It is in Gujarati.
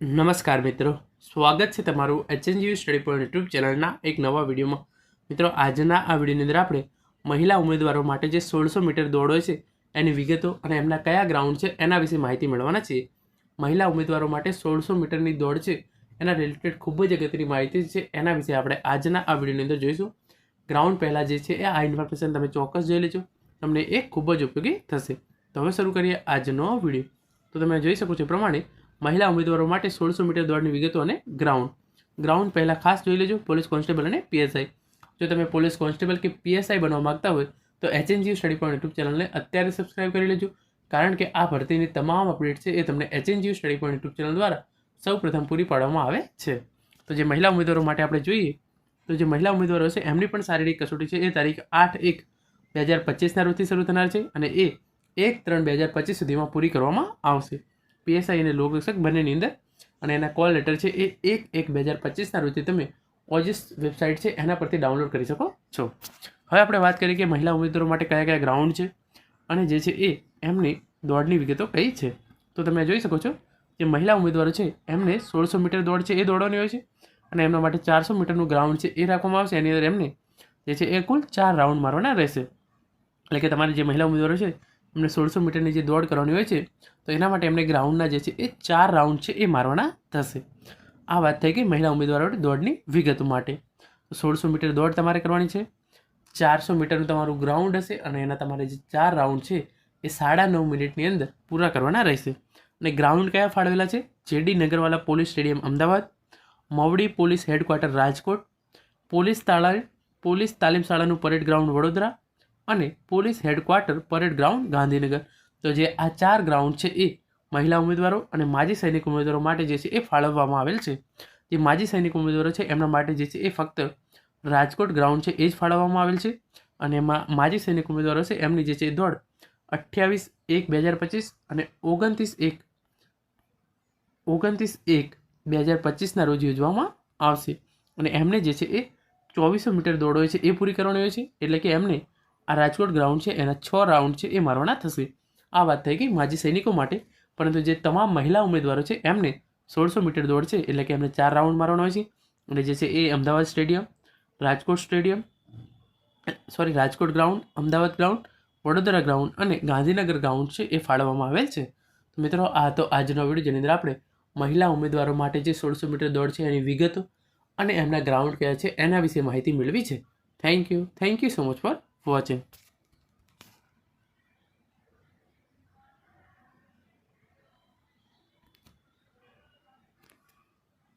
નમસ્કાર મિત્રો. સ્વાગત છે તમારું એચએનજીયુ સ્ટડી પોઈન્ટ યુટ્યુબ ચેનલના એક નવા વિડીયોમાં. મિત્રો, આજના આ વિડીયોની અંદર આપણે મહિલા ઉમેદવારો માટે જે સોળસો મીટર દોડ હોય છે, એની વિગતો અને એમના કયા ગ્રાઉન્ડ છે, એના વિશે માહિતી મેળવવાના છીએ. મહિલા ઉમેદવારો માટે સોળસો મીટરની દોડ છે, એના રિલેટેડ ખૂબ જ અગત્યની માહિતી છે, એના વિશે આપણે આજના આ વિડીયોની અંદર જોઈશું. ગ્રાઉન્ડ પહેલાં જે છે, એ આ ઇન્ફોર્મેશન તમે ચોક્કસ જોઈ લેજો. તમને એ ખૂબ જ ઉપયોગી થશે. તો હવે શરૂ કરીએ આજનો વીડિયો. તો તમે જોઈ શકો છો પ્રમાણે મહિલા ઉમેદવારો માટે સોળસો મીટર દોડની વિગતો અને ગ્રાઉન્ડ ગ્રાઉન્ડ પહેલાં ખાસ જોઈ લેજો, પોલીસ કોન્સ્ટેબલ અને પીએસઆઈ જો તમે પોલીસ કોન્સ્ટેબલ કે પીએસઆઈ બનવા માંગતા હોય, તો એચએનજીયુ સ્ટડી પોઈન્ટ યુટ્યુબ ચેનલને અત્યારે સબસ્ક્રાઇબ કરી લેજો. કારણ કે આ ભરતીની તમામ અપડેટ છે એ તમને HNGU study point YouTube channel દ્વારા સૌ પ્રથમ પૂરી પાડવામાં આવે છે. તો જે મહિલા ઉમેદવારો માટે આપણે જોઈએ, તો જે મહિલા ઉમેદવારો છે, એમની પણ શારીરિક કસોટી છે. એ તારીખ આઠ એક બે હજાર પચીસના રોજથી શરૂ થનાર છે અને એ એક ત્રણ બે હજાર પચીસ સુધીમાં પૂરી કરવામાં આવશે. પીએસઆઈ અને લોકરક્ષક બંનેની અંદર. અને એના કોલ લેટર છે એ એક એક બે હજાર પચીસના રોજથી તમે ઓજિસ વેબસાઇટ છે એના પરથી ડાઉનલોડ કરી શકો છો. હવે આપણે વાત કરીએ કે મહિલા ઉમેદવારો માટે કયા કયા ગ્રાઉન્ડ છે અને જે છે એ એમની દોડની વિગતો કઈ છે. તો તમે જોઈ શકો છો જે મહિલા ઉમેદવારો છે એમને સોળસો મીટર દોડ છે એ દોડવાની હોય છે અને એમના માટે ચારસો મીટરનું ગ્રાઉન્ડ છે એ રાખવામાં આવશે. એની અંદર એમને જે છે એ કુલ ચાર રાઉન્ડ મારવાના રહેશે. એટલે કે તમારે જે મહિલા ઉમેદવારો છે એમને સોળસો મીટરની જે દોડ કરવાની હોય છે, તો એના માટે એમને ગ્રાઉન્ડના જે છે, એ ચાર રાઉન્ડ છે એ મારવાના થશે. આ વાત થઈ ગઈ મહિલા ઉમેદવારો દોડની વિગતો માટે. સોળસો મીટર દોડ તમારે કરવાની છે, ચારસો મીટરનું તમારું ગ્રાઉન્ડ હશે અને એના તમારે જે ચાર રાઉન્ડ છે, એ સાડા નવ મિનિટની અંદર પૂરા કરવાના રહેશે. અને ગ્રાઉન્ડ કયા ફાળવેલા છે? J D Nagarwala police stadium, Ahmedabad. Mavdi police headquarters Rajkot. Police તાળા, પોલીસ તાલીમ શાળાનું પરેડ ગ્રાઉન્ડ વડોદરા. અને police headquarters parade ground Gandhinagar. તો જે આ ચાર ગ્રાઉન્ડ છે એ મહિલા ઉમેદવારો અને માજી સૈનિક ઉમેદવારો માટે જે છે એ ફાળવવામાં આવેલ છે. જે માજી સૈનિક ઉમેદવારો છે એમના માટે જે છે એ ફક્ત રાજકોટ ગ્રાઉન્ડ છે એ જ ફાળવવામાં આવેલ છે. અને એમાં માજી સૈનિક ઉમેદવારો છે એમની જે છે એ દોડ અઠ્યાવીસ એક બે હજાર પચીસ અને ઓગણત્રીસ એક ઓગણત્રીસ એક બે હજાર પચીસના રોજ યોજવામાં આવશે. અને એમને જે છે એ ચોવીસો મીટર દોડ હોય છે એ પૂરી કરવાની હોય છે. એટલે કે એમને આ રાજકોટ ગ્રાઉન્ડ છે, એના છ રાઉન્ડ છે, એ મારવાના થશે. આ વાત થઈ ગઈ માજી સૈનિકો માટે, પરંતુ જે તમામ મહિલા ઉમેદવારો છે, એમને સોળસો મીટર દોડ છે, એટલે કે એમને ચાર રાઉન્ડ મારવાનો હોય છે. અને જે છે એ Ahmedabad stadium, Rajkot stadium sorry Rajkot ground Ahmedabad ground Vadodara ground અને ગાંધીનગર ગ્રાઉન્ડ છે, એ ફાળવવામાં આવેલ છે. તો મિત્રો, આ તો આજનો વીડિયો જેની અંદર આપણે મહિલા ઉમેદવારો માટે જે સોળસો મીટર દોડ છે, એની વિગતો અને એમના ગ્રાઉન્ડ કયા છે, એના વિશે માહિતી મેળવી છે. Thank you thank you so much for хватит.